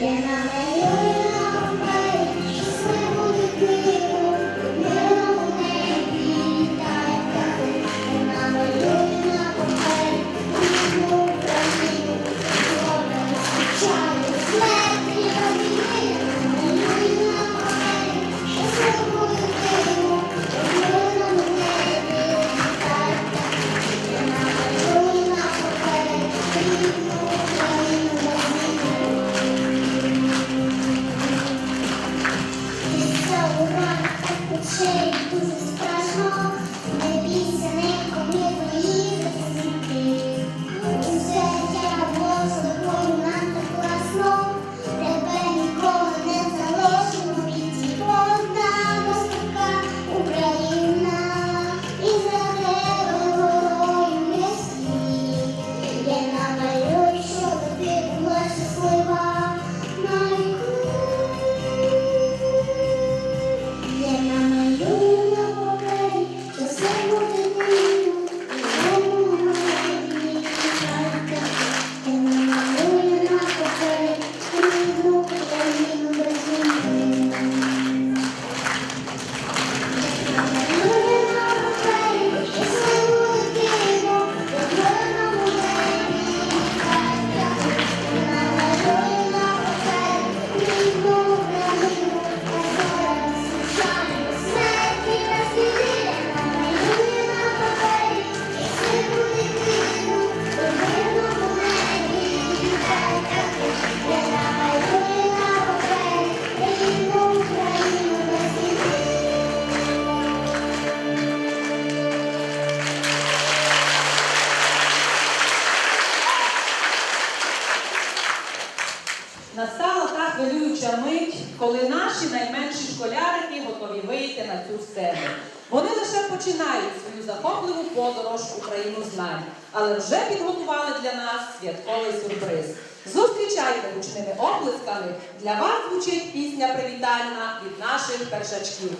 எனவை the one with shame who's as Настала та хвилююча мить, коли наші найменші школярики готові вийти на цю сцену. Вони лише починають свою захопливу подорож Україну знань, але вже підготували для нас святковий сюрприз. Зустрічайте гучними оплесками. Для вас звучить пісня привітальна від наших першачків.